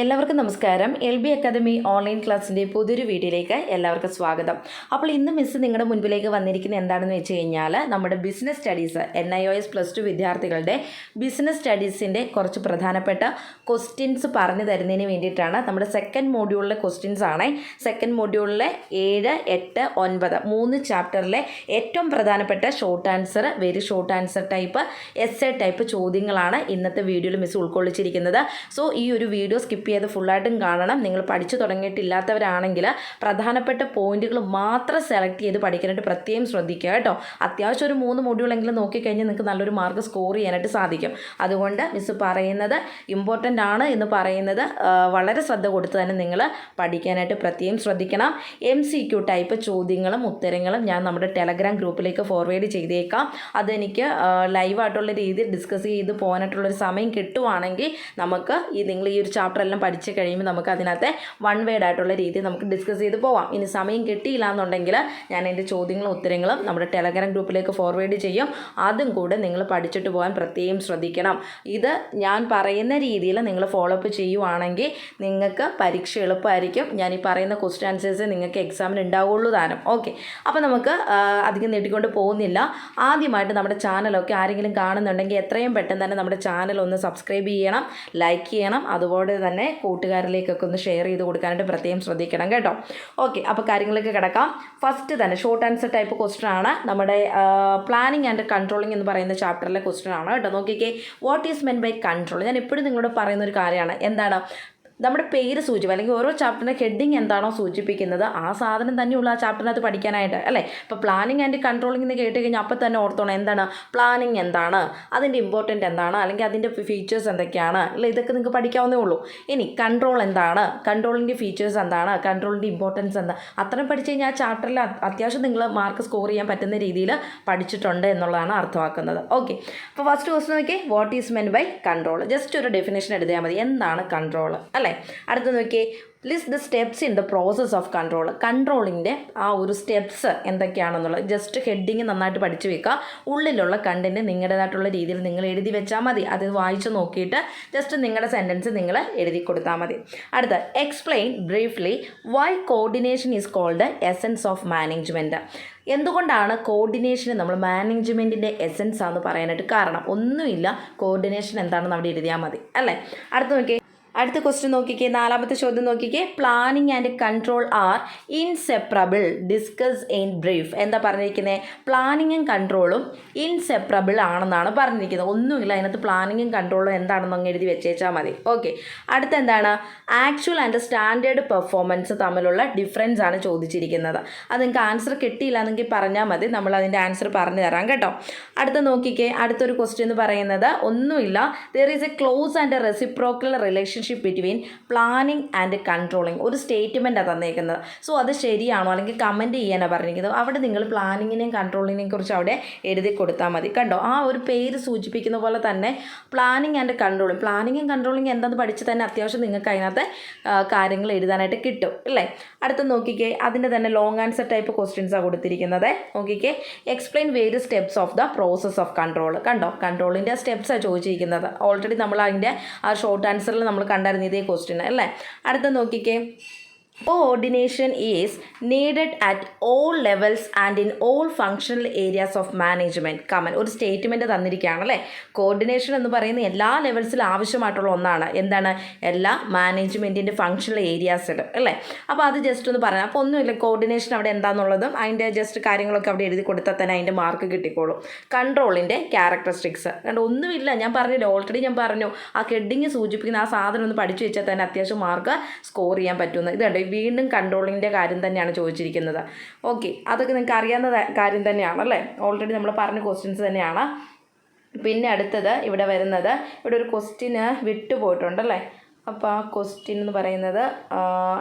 എല്ലാവർക്കും നമസ്കാരം. L B academy online ക്ലാസ്സിന്റെ പുതിയൊരു വീഡിയോയിലേക്ക് എല്ലാവർക്കും സ്വാഗതം. അപ്പോൾ ഇന്ന് മിസ് നിങ്ങളുടെ മുൻപിലേക്ക് വന്നിരിക്കുന്നത് എന്താണെന്ന് വെച്ച് കഴിഞ്ഞാൽ നമ്മുടെ business studies N I O S plus two വിദ്യാർത്ഥികളുടെ ബിസിനസ് സ്റ്റഡീസിന്റെ കുറച്ച് പ്രധാനപ്പെട്ട ക്വസ്റ്റ്യൻസ് പറഞ്ഞു തരുന്നതിന് വേണ്ടിയിട്ടാണ് നമ്മുടെ സെക്കൻഡ് മോഡ്യൂളിലെ ക്വസ്റ്റ്യൻസ് ആണ്. സെക്കൻഡ് മോഡ്യൂളിലെ ഏഴ് എട്ട് ഒൻപത് മൂന്ന് ചാപ്റ്ററിലെ ഏറ്റവും പ്രധാനപ്പെട്ട short answer very short answer type S A type ചോദ്യങ്ങളാണ് ഇന്നത്തെ വീഡിയോയിൽ മിസ് ഉൾക്കൊള്ളിച്ചിരിക്കുന്നത്. സോ ഈ ഒരു വീഡിയോ സ്കിപ്പ് ചെയ്ത് ഫുള്ളായിട്ടും കാണണം. നിങ്ങൾ പഠിച്ചു തുടങ്ങിയിട്ടില്ലാത്തവരാണെങ്കിൽ പ്രധാനപ്പെട്ട പോയിന്റുകൾ മാത്രം സെലക്ട് ചെയ്ത് പഠിക്കാനായിട്ട് പ്രത്യേകം ശ്രദ്ധിക്കുക കേട്ടോ. അത്യാവശ്യം ഒരു മൂന്ന് മൊഡ്യൂളെങ്കിലും നോക്കിക്കഴിഞ്ഞാൽ നിങ്ങൾക്ക് നല്ലൊരു മാർക്ക് സ്കോർ ചെയ്യാനായിട്ട് സാധിക്കും. അതുകൊണ്ട് മിസ് പറയുന്നത് ഇമ്പോർട്ടന്റ് ആണ് എന്ന് പറയുന്നത് വളരെ ശ്രദ്ധ കൊടുത്ത് തന്നെ നിങ്ങൾ പഠിക്കാനായിട്ട് പ്രത്യേകം ശ്രദ്ധിക്കണം. എം സി ക്യു ടൈപ്പ് ചോദ്യങ്ങളും ഉത്തരങ്ങളും ഞാൻ നമ്മുടെ ടെലഗ്രാം ഗ്രൂപ്പിലേക്ക് ഫോർവേഡ് ചെയ്തേക്കാം. അതെനിക്ക് ലൈവായിട്ടുള്ള രീതിയിൽ ഡിസ്കസ് ചെയ്ത് പോകാനായിട്ടുള്ളൊരു സമയം കിട്ടുവാണെങ്കിൽ നമുക്ക് ഈ നിങ്ങൾ ഈ ഒരു ചാപ്റ്റർ എല്ലാം പഠിച്ച് കഴിയുമ്പോൾ നമുക്ക് അതിനകത്തെ വൺ വേഡ് ആയിട്ടുള്ള രീതി നമുക്ക് ഡിസ്കസ് ചെയ്ത് പോവാം. ഇനി സമയം കിട്ടിയില്ല എന്നുണ്ടെങ്കിൽ ഞാൻ എന്റെ ചോദ്യങ്ങളും ഉത്തരങ്ങളും നമ്മുടെ ടെലഗ്രാം ഗ്രൂപ്പിലേക്ക് ഫോർവേഡ് ചെയ്യും. അതും കൂടെ നിങ്ങൾ പഠിച്ചിട്ട് പോകാൻ പ്രത്യേകം ശ്രദ്ധിക്കണം. ഇത് ഞാൻ പറയുന്ന രീതിയിൽ നിങ്ങൾ ഫോളോ അപ്പ് ചെയ്യുവാണെങ്കിൽ നിങ്ങൾക്ക് പരീക്ഷ എളുപ്പമായിരിക്കും. ഞാൻ ഈ പറയുന്ന ക്വസ്റ്റ്യൻ ആൻസേഴ്സ് നിങ്ങൾക്ക് എക്സാമിന് ഉണ്ടാവുള്ളൂ താനും. ഓക്കെ അപ്പോൾ നമുക്ക് അധികം നീട്ടിക്കൊണ്ട് പോകുന്നില്ല. ആദ്യമായിട്ട് നമ്മുടെ ചാനലൊക്കെ ആരെങ്കിലും കാണുന്നുണ്ടെങ്കിൽ എത്രയും പെട്ടെന്ന് തന്നെ നമ്മുടെ ചാനൽ ഒന്ന് സബ്സ്ക്രൈബ് ചെയ്യണം ലൈക്ക് ചെയ്യണം. അതുപോലെ തന്നെ കൂട്ടുകാരിലേക്കൊക്കെ ഒന്ന് ഷെയർ ചെയ്ത് കൊടുക്കാനായിട്ട് പ്രത്യേകം ശ്രദ്ധിക്കണം കേട്ടോ. ഓക്കെ അപ്പോൾ കാര്യങ്ങളൊക്കെ കിടക്കാം. ഫസ്റ്റ് തന്നെ ഷോർട്ട് ആൻസർ ടൈപ്പ് ക്വസ്റ്റൻ ആണ്. നമ്മുടെ പ്ലാനിങ് ആൻഡ് കൺട്രോളിങ് എന്ന് പറയുന്ന ചാപ്റ്ററിലെ ക്വസ്റ്റൻ ആണ് കേട്ടോ. നോക്കിക്കേ what is meant by control ഞാൻ എപ്പോഴും നിങ്ങളോട് പറയുന്ന ഒരു കാര്യമാണ്. എന്താണ്? നമ്മുടെ പേര് സൂചിപ്പ് അല്ലെങ്കിൽ ഓരോ ചാപ്റ്ററിന്റെ ഹെഡിങ് എന്താണോ സൂചിപ്പിക്കുന്നത് ആ സാധനം തന്നെയുള്ള ആ ചാപ്റ്ററിനകത്ത് പഠിക്കാനായിട്ട് അല്ലേ? ഇപ്പോൾ പ്ലാനിങ് ആൻഡ് കൺട്രോളിംഗ് എന്ന് കേട്ട് കഴിഞ്ഞാൽ അപ്പം തന്നെ ഓർത്തോണം എന്താണ്? പ്ലാനിങ് എന്താണ്? അതിന്റെ ഇമ്പോർട്ടന്റ് എന്താണ്? അല്ലെങ്കിൽ അതിന്റെ ഫീച്ചേഴ്സ് എന്തൊക്കെയാണ്? അല്ലെ? ഇതൊക്കെ നിങ്ങൾക്ക് പഠിക്കാവുന്നേ ഉള്ളൂ. ഇനി കൺട്രോൾ എന്താണ്? കൺട്രോളിന്റെ ഫീച്ചേഴ്സ് എന്താണ്? കൺട്രോളിന്റെ ഇമ്പോർട്ടൻസ് എന്താ അത്രയും പഠിച്ചു കഴിഞ്ഞാൽ ആ ചാപ്റ്ററിൽ അത്യാവശ്യം നിങ്ങൾ മാർക്ക് സ്കോർ ചെയ്യാൻ പറ്റുന്ന രീതിയിൽ പഠിച്ചിട്ടുണ്ട് എന്നുള്ളതാണ് അർത്ഥമാക്കുന്നത്. ഓക്കെ അപ്പോൾ ഫസ്റ്റ് ക്വസ്റ്റ് നോക്കി what is meant by control just ഒരു ഡെഫിനേഷൻ എഴുതിയാൽ മതി. എന്താണ് കൺട്രോൾ അല്ലേ? അടുത്ത് നോക്കിയേ. List the steps in the process of control കൺട്രോളിന്റെ ആ ഒരു സ്റ്റെപ്സ് എന്തൊക്കെയാണെന്നുള്ളത്. ജസ്റ്റ് ഹെഡിങ് നന്നായിട്ട് പഠിച്ചു വെക്കുക. ഉള്ളിലുള്ള കണ്ടന്റ് നിങ്ങളുടേതായിട്ടുള്ള രീതിയിൽ നിങ്ങൾ എഴുതി വെച്ചാൽ മതി. അത് വായിച്ച് നോക്കിയിട്ട് ജസ്റ്റ് നിങ്ങളുടെ സെന്റൻസ് നിങ്ങൾ എഴുതി കൊടുത്താൽ മതി. അടുത്ത explain briefly why coordination is called essence of management എന്തുകൊണ്ടാണ് കോർഡിനേഷന് നമ്മൾ മാനേജ്മെന്റിന്റെ എസൻസ് ആണെന്ന് പറയാനായിട്ട് കാരണം? ഒന്നുമില്ല കോർഡിനേഷൻ എന്താണെന്ന് അവിടെ എഴുതിയാൽ മതി. അല്ലേ? അടുത്ത് നോക്കിയേ. അടുത്ത ക്വസ്റ്റ്യൻ നോക്കിക്കേ നാലാമത്തെ ചോദ്യം നോക്കിക്കേ. Planning and control are inseparable discuss in brief എന്താ പറഞ്ഞിരിക്കുന്നത് പ്ലാനിങ്ങും കൺട്രോളും ഇൻസെപ്പറബിൾ ആണെന്നാണ് പറഞ്ഞിരിക്കുന്നത് ഒന്നുമില്ല അതിനകത്ത് പ്ലാനിങ്ങും കൺട്രോളും എന്താണെന്ന് അങ്ങ് എഴുതി വെച്ചേച്ചാൽ മതി. ഓക്കെ അടുത്ത എന്താണ്? ആക്ച്വൽ ആൻഡ് സ്റ്റാൻഡേർഡ് പെർഫോമൻസ് തമ്മിലുള്ള ഡിഫറൻസ് ആണ് ചോദിച്ചിരിക്കുന്നത്. അത് നിങ്ങൾക്ക് ആൻസർ കിട്ടിയില്ല എന്നെങ്കിൽ പറഞ്ഞാൽ മതി. നമ്മൾ അതിന്റെ ആൻസർ പറഞ്ഞു തരാം കേട്ടോ. അടുത്ത നോക്കിക്കേ അടുത്തൊരു ക്വസ്റ്റ്യൻ എന്ന് പറയുന്നത് ഒന്നുമില്ല. There is a close and reciprocal relationship between planning and controlling ഒരു സ്റ്റേറ്റ്മെന്റാണ് തന്നേക്കുന്നത്. സോ അത് ശരിയാണോ? അല്ലെങ്കിൽ കമന്റ് ചെയ്യാനാണ് പറഞ്ഞിരിക്കുന്നത്? അവിടെ നിങ്ങൾ പ്ലാനിങ്ങിനെയും കൺട്രോളിങ്ങിനെയും കുറിച്ച് അവിടെ എഴുതി കൊടുത്താൽ മതി. കണ്ടോ? ആ ഒരു പേര് സൂചിപ്പിക്കുന്ന പോലെ തന്നെ പ്ലാനിങ് ആൻഡ് കൺട്രോളിങ് പ്ലാനിങ്ങും കൺട്രോളിങ് എന്താണെന്ന് പഠിച്ച് തന്നെ അത്യാവശ്യം നിങ്ങൾക്ക് അതിനകത്ത് കാര്യങ്ങൾ എഴുതാനായിട്ട് കിട്ടും. അല്ലേ? അടുത്ത് നോക്കിക്കേ. അതിന്റെ തന്നെ ലോങ് ആൻസർ ടൈപ്പ് ക്വസ്റ്റ്യൻസാണ് കൊടുത്തിരിക്കുന്നത്. നോക്കിക്കേ. Explain various steps of the process of control കണ്ടോ? കൺട്രോളിന്റെ സ്റ്റെപ്സാണ് ചോദിച്ചിരിക്കുന്നത്. ഓൾറെഡി നമ്മൾ അതിന്റെ ആ ഷോർട്ട് ആൻസറിൽ നമ്മൾ കണ്ടായിരുന്നു ഇതേ ക്വസ്റ്റ്യൻ അല്ലേ? അടുത്ത നോക്കിക്കേ. Coordination is needed at all levels and in all functional areas of management comment ഒരു സ്റ്റേറ്റ്മെന്റ് തന്നിരിക്കുകയാണ് അല്ലേ? കോർഡിനേഷൻ എന്ന് പറയുന്ന എല്ലാ ലെവൽസിലും ആവശ്യമായിട്ടുള്ള ഒന്നാണ്. എന്താണ്? എല്ലാ മാനേജ്മെന്റിന്റെ ഫങ്ഷണൽ ഏരിയാസിൽ അല്ലേ? അപ്പോൾ അത് ജസ്റ്റ് ഒന്ന് പറയാം. അപ്പോൾ ഒന്നുമില്ല കോർഡിനേഷൻ അവിടെ എന്താണെന്നുള്ളതും അതിന്റെ ജസ്റ്റ് കാര്യങ്ങളൊക്കെ അവിടെ എഴുതി കൊടുത്താൽ തന്നെ അതിന്റെ മാർക്ക് കിട്ടിക്കോളും. കൺട്രോളിന്റെ ക്യാരക്ടറിസ്റ്റിക്സ് കണ്ട് ഒന്നുമില്ല. ഞാൻ പറഞ്ഞില്ല ഓൾറെഡി ഞാൻ പറഞ്ഞു. ആ ഹെഡിങ് സൂചിപ്പിക്കുന്ന ആ സാധനം ഒന്ന് പഠിച്ചു വെച്ചാൽ തന്നെ അത്യാവശ്യം മാർക്ക് സ്കോർ ചെയ്യാൻ പറ്റുന്നത് ഇതുണ്ട് വീണ്ടും കൺട്രോളിങ്ങിന്റെ കാര്യം തന്നെയാണ് ചോദിച്ചിരിക്കുന്നത്. ഓക്കെ അതൊക്കെ നിങ്ങൾക്ക് അറിയാവുന്ന കാര്യം തന്നെയാണ് അല്ലേ? ഓൾറെഡി നമ്മൾ പറഞ്ഞ ക്വസ്റ്റ്യൻസ് തന്നെയാണ്. പിന്നെ അടുത്തത് ഇവിടെ വരുന്നത് ഇവിടെ ഒരു ക്വസ്റ്റ്യന് വിട്ടുപോയിട്ടുണ്ടല്ലേ അപ്പോൾ ആ ക്വസ്റ്റ്യൻ എന്ന് പറയുന്നത്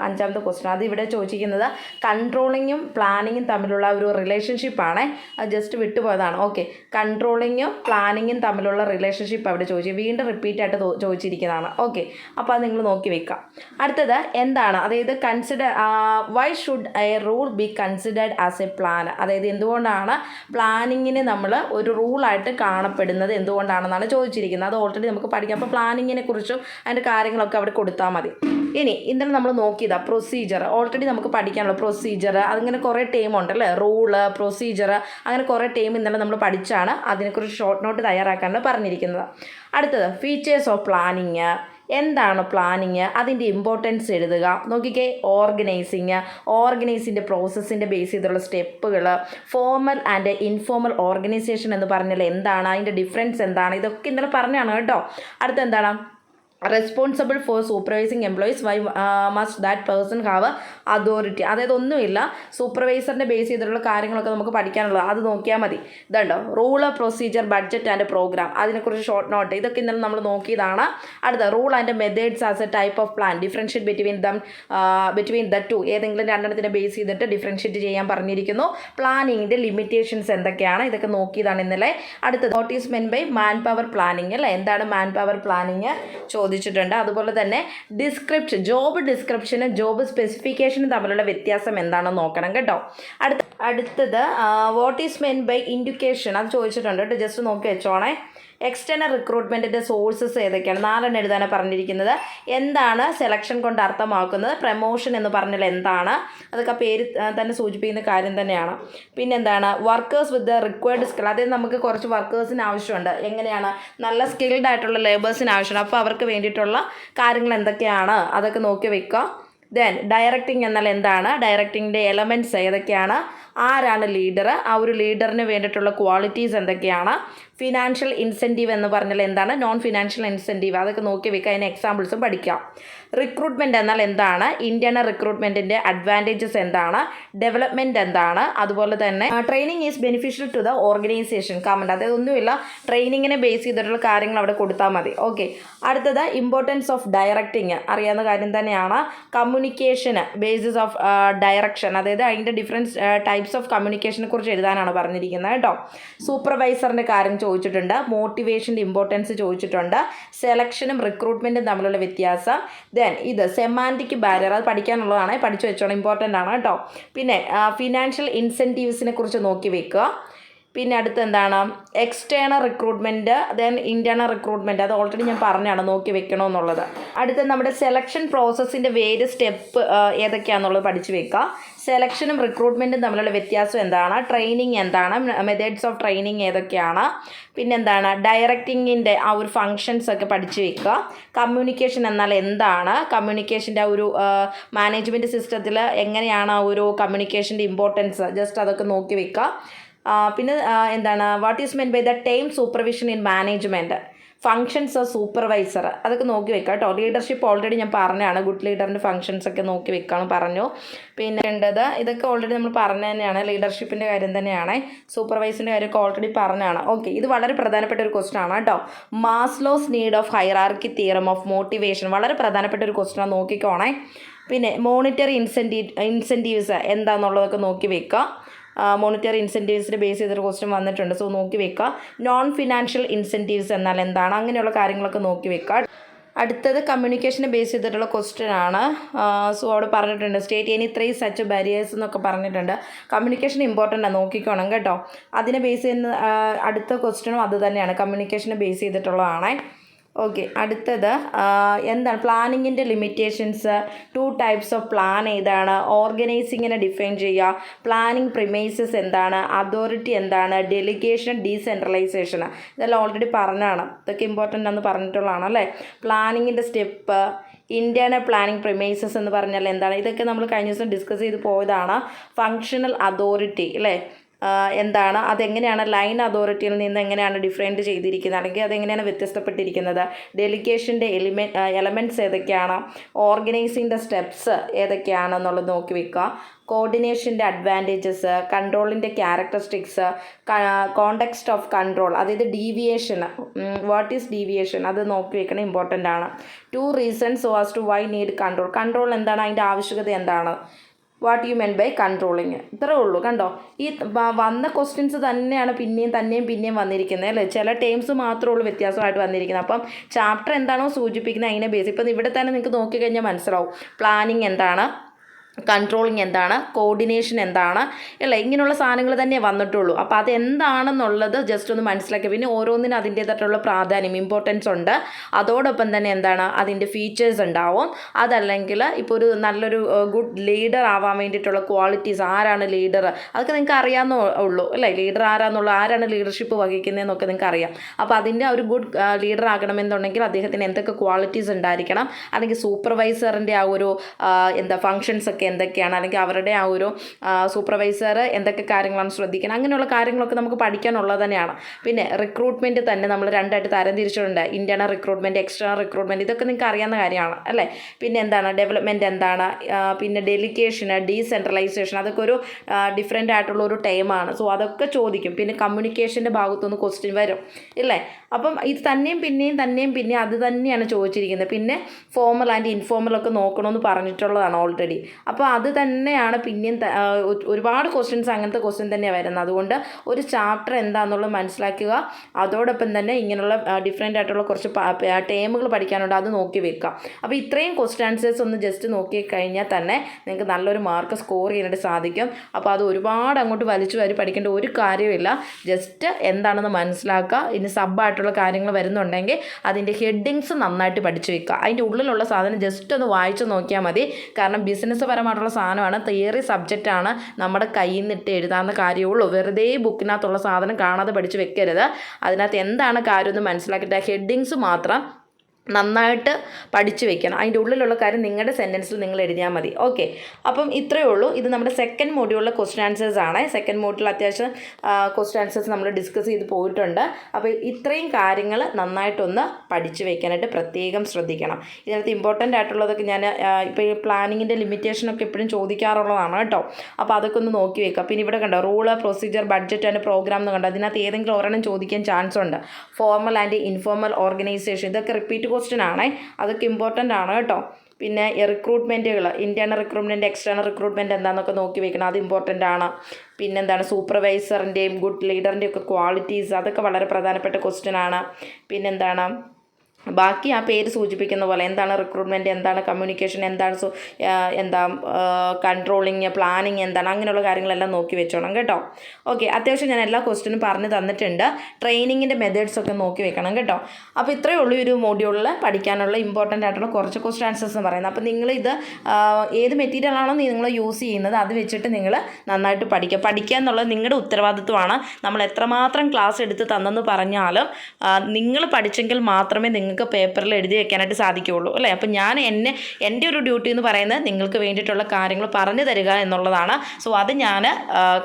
അഞ്ചാമത്തെ ക്വസ്റ്റ്യൻ അത് ഇവിടെ ചോദിച്ചിരിക്കുന്നത് കൺട്രോളിങ്ങും പ്ലാനിങ്ങും തമ്മിലുള്ള ഒരു റിലേഷൻഷിപ്പാണ് അത് ജസ്റ്റ് വിട്ടുപോയതാണ്. ഓക്കെ കൺട്രോളിങ്ങും പ്ലാനിങ്ങും തമ്മിലുള്ള റിലേഷൻഷിപ്പ് അവിടെ ചോദിച്ചു. വീണ്ടും റിപ്പീറ്റ് ആയിട്ട് ചോദിച്ചിരിക്കുന്നതാണ്. ഓക്കെ അപ്പോൾ അത് നിങ്ങൾ നോക്കി വെക്കാം. അടുത്തത് എന്താണ്? അതായത് consider why should a rule be considered as a plan അതായത് എന്തുകൊണ്ടാണ് പ്ലാനിങ്ങിനെ നമ്മൾ ഒരു റൂളായിട്ട് കാണപ്പെടുന്നത്? എന്തുകൊണ്ടാണെന്നാണ് ചോദിച്ചിരിക്കുന്നത്. അത് ഓൾറെഡി നമുക്ക് പഠിക്കാം. അപ്പോൾ പ്ലാനിങ്ങിനെ കുറിച്ചും അതിന്റെ കാര്യങ്ങളൊക്കെ അവിടെ കൊടുത്താൽ മതി. ഇനി ഇന്നലെ നമ്മൾ നോക്കിയതാ പ്രൊസീജിയർ ഓൾറെഡി നമുക്ക് പഠിക്കാനുള്ള പ്രൊസീജിയർ അതിങ്ങനെ കുറേ ടൈം ഉണ്ടല്ലേ? റൂൾ പ്രൊസീജിയർ അങ്ങനെ കുറേ ടൈം ഇന്നലെ നമ്മൾ പഠിച്ചാണ് അതിനെക്കുറിച്ച് ഷോർട്ട് നോട്ട് തയ്യാറാക്കാനാണ് പറഞ്ഞിരിക്കുന്നത്. അടുത്തത് ഫീച്ചേഴ്സ് ഓഫ് പ്ലാനിങ് എന്താണ് പ്ലാനിങ് അതിന്റെ ഇമ്പോർട്ടൻസ് എഴുതുക. നോക്കിക്കേ ഓർഗനൈസിങ് ഓർഗനൈസിന്റെ പ്രോസസ്സിന്റെ ബേസ് ചെയ്തുള്ള സ്റ്റെപ്പുകൾ ഫോമൽ ആൻഡ് ഇൻഫോമൽ ഓർഗനൈസേഷൻ എന്ന് പറഞ്ഞാൽ എന്താണ്? അതിന്റെ ഡിഫറൻസ് എന്താണ്? ഇതൊക്കെ ഇന്നലെ പറഞ്ഞാണ് കേട്ടോ. അടുത്ത എന്താണ് responsible for supervising employees why must that person have authority അതായത് ഒന്നുമില്ല സൂപ്പർവൈസറിന്റെ ബേസ് ചെയ്തിട്ടുള്ള കാര്യങ്ങളൊക്കെ നമുക്ക് പഠിക്കാനുള്ളത്. അത് നോക്കിയാൽ മതി. ഇതുണ്ടോ rule procedure budget and program അതിനെക്കുറിച്ച് ഷോർട്ട് നോട്ട് ഇതൊക്കെ ഇന്നലെ നമ്മൾ നോക്കിയതാണ്. അടുത്ത rule and methods as a type of plan differentiate between them between the two ഏതെങ്കിലും രണ്ടെണ്ണത്തിനെ ബേസ് ചെയ്തിട്ട് ഡിഫറൻഷ്യേറ്റ് ചെയ്യാൻ പറഞ്ഞിരിക്കുന്നു. പ്ലാനിങ്ങിന്റെ ലിമിറ്റേഷൻസ് എന്തൊക്കെയാണ്? ഇതൊക്കെ നോക്കിയതാണ് ഇന്നലെ. അടുത്തത് what is meant by man power planning അല്ലേ? എന്താണ് മാൻ പവർ പ്ലാനിങ് ചോദിച്ചിട്ടുണ്ട്. അതുപോലെ തന്നെ ഡിസ്ക്രിപ്ഷൻ ജോബ് ഡിസ്ക്രിപ്ഷനും ജോബ് സ്പെസിഫിക്കേഷനും തമ്മിലുള്ള വ്യത്യാസം എന്താണെന്ന് നോക്കണം കേട്ടോ. അടുത്ത അടുത്തത് what is meant by induction അത് ചോദിച്ചിട്ടുണ്ട് കേട്ടോ. ജസ്റ്റ് നോക്കി വെച്ചോണേ എക്സ്റ്റേണൽ റിക്രൂട്ട്മെന്റിന്റെ സോഴ്സസ് ഏതൊക്കെയാണ്? നാലെണ്ണം എഴുതാനാണ് പറഞ്ഞിരിക്കുന്നത്. എന്താണ് സെലക്ഷൻ കൊണ്ട് അർത്ഥമാക്കുന്നത്? പ്രമോഷൻ എന്ന് പറഞ്ഞാൽ എന്താണ്? അതൊക്കെ പേര് തന്നെ സൂചിപ്പിക്കുന്ന കാര്യം തന്നെയാണ്. പിന്നെന്താണ്? Workers with the required skill അതായത് നമുക്ക് കുറച്ച് വർക്കേഴ്സിന് ആവശ്യമുണ്ട്. എങ്ങനെയാണ്? നല്ല സ്കിൽഡ് ആയിട്ടുള്ള ലേബേഴ്സിന് ആവശ്യമാണ് അപ്പോൾ അവർക്ക് വേണ്ടിയിട്ടുള്ള കാര്യങ്ങൾ എന്തൊക്കെയാണ്? അതൊക്കെ നോക്കി വെക്കുക. ദെൻ ഡയറക്റ്റിംഗ് എന്നാൽ എന്താണ്? ഡയറക്റ്റിങ്ങിന്റെ എലമെന്റ്സ് ഏതൊക്കെയാണ്? ആരാണ് ലീഡർ ആ ഒരു ലീഡറിന് വേണ്ടിയിട്ടുള്ള ക്വാളിറ്റീസ് എന്തൊക്കെയാണ്? ഫിനാൻഷ്യൽ ഇൻസെന്റീവ് എന്ന് പറഞ്ഞാൽ എന്താണ്? നോൺ ഫിനാൻഷ്യൽ ഇൻസെന്റീവ് അതൊക്കെ നോക്കി വെക്കുക അതിന് എക്സാമ്പിൾസും പഠിക്കാം. റിക്രൂട്ട്മെന്റ് എന്നാൽ എന്താണ്? ഇന്ത്യൻ റിക്രൂട്ട്മെന്റിന്റെ അഡ്വാന്റേജസ് എന്താണ്? ഡെവലപ്മെന്റ് എന്താണ്? അതുപോലെ തന്നെ training is beneficial to the organisation comment അതായത് ഒന്നുമില്ല ട്രെയിനിങ്ങിനെ ബേസ് ചെയ്തിട്ടുള്ള കാര്യങ്ങൾ അവിടെ കൊടുത്താൽ മതി. ഓക്കെ അടുത്തത് ഇമ്പോർട്ടൻസ് ഓഫ് ഡയറക്റ്റിങ് അറിയാവുന്ന കാര്യം തന്നെയാണ്. കമ്മ്യൂണിക്കേഷന് ബേസിസ് ഓഫ് ഡയറക്ഷൻ അതായത് അതിന്റെ ഡിഫറൻസ് ടൈപ്സ് ഓഫ് കമ്മ്യൂണിക്കേഷനെ കുറിച്ച് എഴുതാനാണ് പറഞ്ഞിരിക്കുന്നത് കേട്ടോ. സൂപ്പർവൈസറിന്റെ കാര്യം ചോദിച്ചിട്ടുണ്ട്. മോട്ടിവേഷന്റെ ഇമ്പോർട്ടൻസ് ചോദിച്ചിട്ടുണ്ട്. സെലക്ഷനും റിക്രൂട്ട്മെന്റും തമ്മിലുള്ള വ്യത്യാസം. ദെൻ ഇത് സെമാന്റിക് ബാരിയർ അത് പഠിക്കാനുള്ളതാണ്. പഠിച്ചു വെച്ചോളാം. ഇമ്പോർട്ടന്റ് ആണ് കേട്ടോ. പിന്നെ ഫിനാൻഷ്യൽ ഇൻസെന്റീവ്സിനെ കുറിച്ച് നോക്കി വെക്കുക. പിന്നെ അടുത്ത് എന്താണ്? External recruitment then internal recruitment അത് ഓൾറെഡി ഞാൻ പറഞ്ഞാണ് നോക്കി വെക്കണമെന്നുള്ളത് അടുത്ത നമ്മുടെ സെലക്ഷൻ പ്രോസസ്സിന്റെ വേര് സ്റ്റെപ്പ് ഏതൊക്കെയാണെന്നുള്ളത് പഠിച്ചു വെക്കുക സെലക്ഷനും റിക്രൂട്ട്മെന്റും തമ്മിലുള്ള വ്യത്യാസം എന്താണ്? ട്രെയിനിങ് എന്താണ്? മെത്തേഡ്സ് ഓഫ് ട്രെയിനിങ് ഏതൊക്കെയാണ്? പിന്നെന്താണ്? ഡയറക്റ്റിങ്ങിന്റെ ആ ഒരു ഫങ്ഷൻസ് ഒക്കെ പഠിച്ചു വെക്കുക കമ്മ്യൂണിക്കേഷൻ എന്നാൽ എന്താണ്? കമ്മ്യൂണിക്കേഷന്റെ ആ ഒരു മാനേജ്മെന്റ് സിസ്റ്റത്തിൽ എങ്ങനെയാണ് ആ ഒരു കമ്മ്യൂണിക്കേഷന്റെ ഇമ്പോർട്ടൻസ് ജസ്റ്റ് അതൊക്കെ നോക്കി വെക്കുക പിന്നെ എന്താണ് what is meant by the time supervision in management functions supervisor അതൊക്കെ നോക്കി വെക്കുക കേട്ടോ. ലീഡർഷിപ്പ് ഓൾറെഡി ഞാൻ പറഞ്ഞതാണ്. ഗുഡ് ലീഡറിന്റെ ഫങ്ഷൻസ് ഒക്കെ നോക്കി വെക്കാമെന്ന് പറഞ്ഞു. പിന്നെ ഉണ്ടത് ഇതൊക്കെ ഓൾറെഡി നമ്മൾ പറഞ്ഞു തന്നെയാണ്. ലീഡർഷിപ്പിന്റെ കാര്യം തന്നെയാണ്. സൂപ്പർവൈസിന്റെ കാര്യമൊക്കെ ഓൾറെഡി പറഞ്ഞതാണ്. ഓക്കെ ഇത് വളരെ പ്രധാനപ്പെട്ട ഒരു ക്വസ്റ്റൻ ആണ് കേട്ടോ. Maslow's need of hierarchy theorem of motivation വളരെ പ്രധാനപ്പെട്ട ഒരു ക്വസ്റ്റൻ ആണ്. നോക്കിക്കോണേ. പിന്നെ മോണിറ്ററി ഇൻസെന്റീവ് ഇൻസെന്റീവ്സ് എന്താണെന്നുള്ളതൊക്കെ നോക്കി വെക്കുക മോണിറ്ററി ഇൻസെന്റീവ്സിന്റെ ബേസ് ചെയ്തൊരു ക്വസ്റ്റ്യൻ വന്നിട്ടുണ്ട്. സോ നോക്കി വെക്കുക നോൺ ഫിനാൻഷ്യൽ ഇൻസെന്റീവ്സ് എന്നാൽ എന്താണ്? അങ്ങനെയുള്ള കാര്യങ്ങളൊക്കെ നോക്കി വെക്കുക അടുത്തത് കമ്മ്യൂണിക്കേഷനെ ബേസ് ചെയ്തിട്ടുള്ള ക്വസ്റ്റ്യൻ ആണ്. സോ അവിടെ പറഞ്ഞിട്ടുണ്ട്. State any three such barriers എന്നൊക്കെ പറഞ്ഞിട്ടുണ്ട്. കമ്മ്യൂണിക്കേഷൻ ഇമ്പോർട്ടന്റ് ആണ് നോക്കിക്കോണം കേട്ടോ. അതിനെ ബേസ് ചെയ്യുന്ന അടുത്ത ക്വസ്റ്റ്യനും അത് തന്നെയാണ്. കമ്മ്യൂണിക്കേഷനെ ബേസ് ചെയ്തിട്ടുള്ളതാണ്. ഓക്കെ അടുത്തത് എന്താണ് പ്ലാനിങ്ങിന്റെ limitations two types of plan ഏതാണ് ഓർഗനൈസിങ്ങിനെ ഡിഫൈൻ ചെയ്യുക പ്ലാനിങ് പ്രിമൈസസ് എന്താണ് അതോറിറ്റി എന്താണ് ഡെലിഗേഷൻ ഡീസെൻട്രലൈസേഷൻ ഇതെല്ലാം ഓൾറെഡി പറഞ്ഞാണ്. ഇതൊക്കെ ഇമ്പോർട്ടന്റ് ആണെന്ന് പറഞ്ഞിട്ടുള്ളതാണ് അല്ലേ? പ്ലാനിങ്ങിന്റെ സ്റ്റെപ്പ് ഇന്റേർണൽ പ്ലാനിങ് പ്രിമൈസസ് എന്ന് പറഞ്ഞാൽ എന്താണ്? ഇതൊക്കെ നമ്മൾ കഴിഞ്ഞ ദിവസം ഡിസ്കസ് ചെയ്ത് പോയതാണ് ഫങ്ഷണൽ അതോറിറ്റി അല്ലേ? എന്താണ്? അതെങ്ങനെയാണ് ലൈൻ അതോറിറ്റിയിൽ നിന്ന് എങ്ങനെയാണ് ഡിഫറെന്റ് ചെയ്തിരിക്കുന്നത്? അല്ലെങ്കിൽ അതെങ്ങനെയാണ് വ്യത്യസ്തപ്പെട്ടിരിക്കുന്നത്? ഡെലിഗേഷന്റെ എലിമെ എലമെന്റ്സ് ഏതൊക്കെയാണ്? ഓർഗനൈസിന്റെ സ്റ്റെപ്സ് ഏതൊക്കെയാണെന്നുള്ളത് നോക്കി വെക്കുക. കോർഡിനേഷന്റെ അഡ്വാന്റേജസ് കൺട്രോളിന്റെ ക്യാരക്ടറിസ്റ്റിക്സ് കോണ്ടെക്സ്റ്റ് ഓഫ് കൺട്രോൾ അതായത് ഡീവിയേഷൻ വാട്ട് ഈസ് ഡീവിയേഷൻ? അത് നോക്കി വെക്കണം ഇമ്പോർട്ടന്റ് ആണ്. Two reasons was to why need control. Control എന്താണ്? അതിന്റെ ആവശ്യകത എന്താണ്? What you meant by controlling ഇത്രേ ഉള്ളൂ കണ്ടോ? ഈ വന്ന ക്വസ്റ്റ്യൻസ് തന്നെയാണ് പിന്നെയും തന്നെയും പിന്നെയും വന്നിരിക്കുന്നത് അല്ലേ? ചില ടേംസ് മാത്രമേ ഉള്ളൂ വ്യത്യാസമായിട്ട് വന്നിരിക്കുന്നത്. അപ്പം ചാപ്റ്റർ എന്താണോ സൂചിപ്പിക്കുന്നത് അതിനെ ബേസ് ഇപ്പം ഇവിടെ തന്നെ നിങ്ങൾക്ക് നോക്കിക്കഴിഞ്ഞാൽ മനസ്സിലാവും. പ്ലാനിങ് എന്താണ്? കൺട്രോളിങ് എന്താണ്? കോർഡിനേഷൻ എന്താണ്? അല്ല? ഇങ്ങനെയുള്ള സാധനങ്ങൾ തന്നെ വന്നിട്ടുള്ളൂ. അപ്പോൾ അതെന്താണെന്നുള്ളത് ജസ്റ്റ് ഒന്ന് മനസ്സിലാക്കി പിന്നെ ഓരോന്നിനും അതിന്റേതായിട്ടുള്ള പ്രാധാന്യം ഇമ്പോർട്ടൻസ് ഉണ്ട്. അതോടൊപ്പം തന്നെ എന്താണ്? അതിന്റെ ഫീച്ചേഴ്സ് ഉണ്ടാവും. അതല്ലെങ്കിൽ ഇപ്പോൾ ഒരു നല്ലൊരു ഗുഡ് ലീഡർ ആവാൻ വേണ്ടിയിട്ടുള്ള ക്വാളിറ്റീസ് ആരാണ് ലീഡർ അതൊക്കെ നിങ്ങൾക്ക് അറിയാവുന്ന ഉള്ളൂ അല്ലേ? ലീഡർ ആരാന്നുള്ള ആരാണ് ലീഡർഷിപ്പ് വഹിക്കുന്നതെന്നൊക്കെ നിങ്ങൾക്ക് അറിയാം. അപ്പോൾ അതിന്റെ ഒരു ഗുഡ് ലീഡർ ആകണമെന്നുണ്ടെങ്കിൽ അദ്ദേഹത്തിന് എന്തൊക്കെ ക്വാളിറ്റീസ് ഉണ്ടായിരിക്കണം? അല്ലെങ്കിൽ സൂപ്പർവൈസറിന്റെ ആ ഒരു എന്താ ഫങ്ഷൻസ് ഒക്കെ എന്തൊക്കെയാണ്? അല്ലെങ്കിൽ അവരുടെ ആ ഒരു സൂപ്പർവൈസർ എന്തൊക്കെ കാര്യങ്ങളാണ് ശ്രദ്ധിക്കണം? അങ്ങനെയുള്ള കാര്യങ്ങളൊക്കെ നമുക്ക് പഠിക്കാനുള്ളത് തന്നെയാണ്. പിന്നെ റിക്രൂട്ട്മെന്റ് തന്നെ നമ്മൾ രണ്ടായിട്ട് തരം തിരിച്ചിട്ടുണ്ട്. ഇന്റേണൽ റിക്രൂട്ട്മെന്റ് എക്സ്റ്റേണൽ റിക്രൂട്ട്മെന്റ് ഇതൊക്കെ നിങ്ങൾക്ക് അറിയാവുന്ന കാര്യമാണ് അല്ലേ? പിന്നെ എന്താണ്? ഡെവലപ്മെന്റ് എന്താണ്? പിന്നെ ഡെലിഗേഷൻ ഡീസെൻട്രലൈസേഷൻ അതൊക്കെ ഒരു ഡിഫറെന്റ് ആയിട്ടുള്ള ഒരു ടൈമാണ് സോ അതൊക്കെ ചോദിക്കും. പിന്നെ കമ്മ്യൂണിക്കേഷന്റെ ഭാഗത്തുനിന്ന് ക്വസ്റ്റ്യൻ വരും ഇല്ലേ? അപ്പം ഇത് തന്നെയും പിന്നെയും തന്നെയും പിന്നെ അത് തന്നെയാണ് ചോദിച്ചിരിക്കുന്നത്. പിന്നെ ഫോമൽ ആൻഡ് ഇൻഫോമൽ ഒക്കെ നോക്കണമെന്ന് പറഞ്ഞിട്ടുള്ളതാണ് ഓൾറെഡി അപ്പോൾ അത് തന്നെയാണ് പിന്നെയും ഒരുപാട് ക്വസ്റ്റ്യൻസ് അങ്ങനത്തെ ക്വസ്റ്റ്യൻ തന്നെയാണ് വരുന്നത്. അതുകൊണ്ട് ഒരു ചാപ്റ്റർ എന്താണെന്നുള്ളത് മനസ്സിലാക്കുക. അതോടൊപ്പം തന്നെ ഇങ്ങനെയുള്ള ഡിഫറെന്റ് ആയിട്ടുള്ള കുറച്ച് ടേമുകൾ പഠിക്കാനുണ്ട്. അത് നോക്കി വെക്കുക. അപ്പോൾ ഇത്രയും ക്വസ്റ്റ്യൻ ആൻസേഴ്സ് ഒന്ന് ജസ്റ്റ് നോക്കി കഴിഞ്ഞാൽ തന്നെ നിങ്ങൾക്ക് നല്ലൊരു മാർക്ക് സ്കോർ ചെയ്യാനായിട്ട് സാധിക്കും. അപ്പോൾ അത് ഒരുപാട് അങ്ങോട്ട് വലിച്ചു വരി പഠിക്കേണ്ട ഒരു കാര്യമില്ല ജസ്റ്റ് എന്താണെന്ന് മനസ്സിലാക്കുക. ഇനി സബ്ബായിട്ടുള്ള കാര്യങ്ങൾ വരുന്നുണ്ടെങ്കിൽ അതിന്റെ ഹെഡിങ്സ് നന്നായിട്ട് പഠിച്ചു വെക്കുക. അതിന്റെ ഉള്ളിലുള്ള സാധനം ജസ്റ്റ് ഒന്ന് വായിച്ച് നോക്കിയാൽ മതി. കാരണം ബിസിനസ് പരമായിട്ടുള്ള സാധനമാണ്. തിയറി സബ്ജക്റ്റാണ് നമ്മുടെ കയ്യിൽ നിന്നിട്ട് എഴുതാവുന്ന കാര്യമുള്ളൂ വെറുതെ ബുക്കിനകത്തുള്ള സാധനം കാണാതെ പഠിച്ചു വെക്കരുത്. അതിനകത്ത് എന്താണ് കാര്യം എന്ന് മനസ്സിലാക്കിയിട്ട് ഹെഡിങ്സ് മാത്രം നന്നായിട്ട് പഠിച്ചു വെക്കണം. അതിന്റെ ഉള്ളിലുള്ള കാര്യം നിങ്ങളുടെ സെന്റൻസിൽ നിങ്ങൾ എഴുതിയാൽ മതി. ഓക്കെ അപ്പം ഇത്രയേ ഉള്ളൂ. ഇത് നമ്മുടെ സെക്കൻഡ് മോഡ്യൂളിലെ ക്വസ്റ്റ്യൻ ആൻസേഴ്സ് ആണ്. സെക്കൻഡ് മോഡ്യൂളിൽ അത്യാവശ്യം ക്വസ്റ്റ്യൻ ആൻസേഴ്സ് നമ്മൾ ഡിസ്കസ് ചെയ്ത് പോയിട്ടുണ്ട്. അപ്പോൾ ഇത്രയും കാര്യങ്ങൾ നന്നായിട്ടൊന്ന് പഠിച്ചു വെക്കാനായിട്ട് പ്രത്യേകം ശ്രദ്ധിക്കണം. ഇതിനകത്ത് ഇമ്പോർട്ടന്റ് ആയിട്ടുള്ളതൊക്കെ ഞാൻ ഇപ്പോൾ ഈ പ്ലാനിങ്ങിന്റെ ലിമിറ്റേഷനൊക്കെ എപ്പോഴും ചോദിക്കാറുള്ളതാണ് കേട്ടോ. അപ്പോൾ അതൊക്കെ ഒന്ന് നോക്കി വെക്കുക. പിന്നെ ഇവിടെ കണ്ടോ rule procedure budget and program എന്ന് കണ്ടോ? അതിനകത്ത് ഏതെങ്കിലും ഒരെണ്ണം ചോദിക്കാൻ ചാൻസ് ഉണ്ട്. ഫോർമൽ ആൻഡ് ഇൻഫോർമൽ ഓർഗനൈസേഷൻ ഇതൊക്കെ റിപ്പീറ്റ് ക്വസ്റ്റ്യൻ ആണേ. അതൊക്കെ ഇമ്പോർട്ടന്റ് ആണ് കേട്ടോ. പിന്നെ റിക്രൂട്ട്മെന്റുകൾ ഇന്റേണൽ റിക്രൂട്ട്മെന്റ് എക്സ്റ്റേണൽ റിക്രൂട്ട്മെന്റ് എന്താണെന്നൊക്കെ നോക്കി വെക്കണം. അത് ഇമ്പോർട്ടന്റ് ആണ്. പിന്നെന്താണ് സൂപ്പർവൈസറിന്റെയും ഗുഡ് ലീഡറിന്റെയും ഒക്കെ ക്വാളിറ്റീസ് അതൊക്കെ വളരെ പ്രധാനപ്പെട്ട ക്വസ്റ്റ്യൻ ആണ്. പിന്നെന്താണ് ബാക്കി ആ പേര് സൂചിപ്പിക്കുന്ന പോലെ എന്താണ് റിക്രൂട്ട്മെന്റ് എന്താണ് കമ്മ്യൂണിക്കേഷൻ എന്താണ് എന്താ കൺട്രോളിങ് പ്ലാനിങ് എന്താണ് അങ്ങനെയുള്ള കാര്യങ്ങളെല്ലാം നോക്കി വെച്ചോണം കേട്ടോ. ഓക്കെ അത്യാവശ്യം ഞാൻ എല്ലാ ക്വസ്റ്റിനും പറഞ്ഞു തന്നിട്ടുണ്ട്. ട്രെയിനിങ്ങിന്റെ മെത്തേഡ്സ് ഒക്കെ നോക്കി വെക്കണം കേട്ടോ. അപ്പോൾ ഇത്രയേ ഉള്ളൂ ഒരു മോഡ്യൂളിൽ പഠിക്കാനുള്ള ഇമ്പോർട്ടന്റ് ആയിട്ടുള്ള കുറച്ച് ക്വസ്റ്റ് ആൻസേഴ്സ് എന്ന് പറയുന്നത്. അപ്പോൾ നിങ്ങൾ ഇത് ഏത് മെറ്റീരിയലാണോ നിങ്ങൾ യൂസ് ചെയ്യുന്നത് അത് വെച്ചിട്ട് നിങ്ങൾ നന്നായിട്ട് പഠിക്കുക പഠിക്കുക എന്നുള്ളത് നിങ്ങളുടെ ഉത്തരവാദിത്വമാണ്. നമ്മൾ എത്രമാത്രം ക്ലാസ് എടുത്ത് തന്നെന്ന് പറഞ്ഞാലും നിങ്ങൾ പഠിച്ചെങ്കിൽ മാത്രമേ നിങ്ങൾക്ക് പേപ്പറിൽ എഴുതി വെക്കാനായിട്ട് സാധിക്കുകയുള്ളൂ അല്ലേ? അപ്പം ഞാൻ എന്നെ എന്റെ ഒരു ഡ്യൂട്ടി എന്ന് പറയുന്നത് നിങ്ങൾക്ക് വേണ്ടിയിട്ടുള്ള കാര്യങ്ങൾ പറഞ്ഞു തരിക എന്നുള്ളതാണ്. സോ അത് ഞാൻ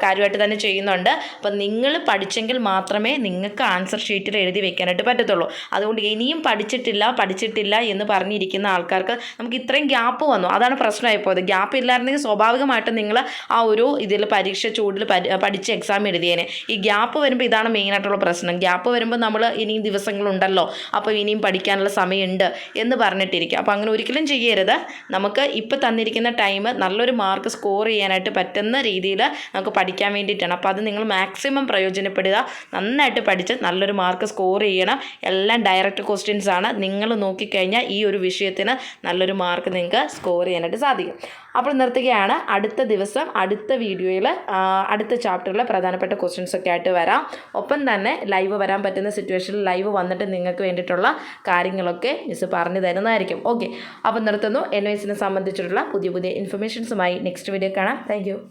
കാര്യമായിട്ട് തന്നെ ചെയ്യുന്നുണ്ട്. അപ്പം നിങ്ങൾ പഠിച്ചെങ്കിൽ മാത്രമേ നിങ്ങൾക്ക് ആൻസർ ഷീറ്റിൽ എഴുതി വെക്കാനായിട്ട് പറ്റത്തുള്ളൂ. അതുകൊണ്ട് ഇനിയും പഠിച്ചിട്ടില്ല പഠിച്ചിട്ടില്ല എന്ന് പറഞ്ഞിരിക്കുന്ന ആൾക്കാർക്ക് നമുക്ക് ഇത്രയും ഗ്യാപ്പ് വന്നു. അതാണ് പ്രശ്നമായി പോയത് ഗ്യാപ്പ് ഇല്ലായിരുന്നെങ്കിൽ സ്വാഭാവികമായിട്ടും നിങ്ങൾ ആ ഒരു ഇതിൽ പരീക്ഷ ചൂടിൽ പഠിച്ച് എക്സാം എഴുതിയേനെ. ഈ ഗ്യാപ്പ് വരുമ്പോൾ ഇതാണ് മെയിനായിട്ടുള്ള പ്രശ്നം. ഗ്യാപ്പ് വരുമ്പോൾ നമ്മൾ ഇനിയും ദിവസങ്ങളുണ്ടല്ലോ. അപ്പോൾ ഇനിയും പഠിക്കാനുള്ള സമയമുണ്ട് എന്ന് പറഞ്ഞിട്ടിരിക്കുക അപ്പോൾ അങ്ങനെ ഒരിക്കലും ചെയ്യരുത്. നമുക്ക് ഇപ്പോൾ തന്നിരിക്കുന്ന ടൈം നല്ലൊരു മാർക്ക് സ്കോർ ചെയ്യാനായിട്ട് പറ്റുന്ന രീതിയിൽ നമുക്ക് പഠിക്കാൻ വേണ്ടിയിട്ടാണ്. അപ്പോൾ അത് നിങ്ങൾ മാക്സിമം പ്രയോജനപ്പെടുക. നന്നായിട്ട് പഠിച്ച് നല്ലൊരു മാർക്ക് സ്കോർ ചെയ്യണം. എല്ലാം ഡയറക്റ്റ് ക്വസ്റ്റ്യൻസ് ആണ്. നിങ്ങൾ നോക്കിക്കഴിഞ്ഞാൽ ഈ ഒരു വിഷയത്തിന് നല്ലൊരു മാർക്ക് നിങ്ങൾക്ക് സ്കോർ ചെയ്യാനായിട്ട് സാധിക്കും. അപ്പോൾ നിർത്തുകയാണ്. അടുത്ത ദിവസം അടുത്ത വീഡിയോയിൽ അടുത്ത ചാപ്റ്ററിലെ പ്രധാനപ്പെട്ട ക്വസ്റ്റ്യൻസ് ഒക്കെ ആയിട്ട് വരാം. ഒപ്പം തന്നെ ലൈവ് വരാൻ പറ്റുന്ന സിറ്റുവേഷനിൽ ലൈവ് വന്നിട്ട് നിങ്ങൾക്ക് വേണ്ടിയിട്ടുള്ള കാര്യങ്ങളൊക്കെ മിസ് പറഞ്ഞു തരുന്നതായിരിക്കും. ഓക്കെ അപ്പോൾ നിർത്തുന്നു. എൻ വൈസിനെ സംബന്ധിച്ചിട്ടുള്ള പുതിയ പുതിയ ഇൻഫർമേഷൻസുമായി നെക്സ്റ്റ് വീഡിയോ കാണാം. താങ്ക്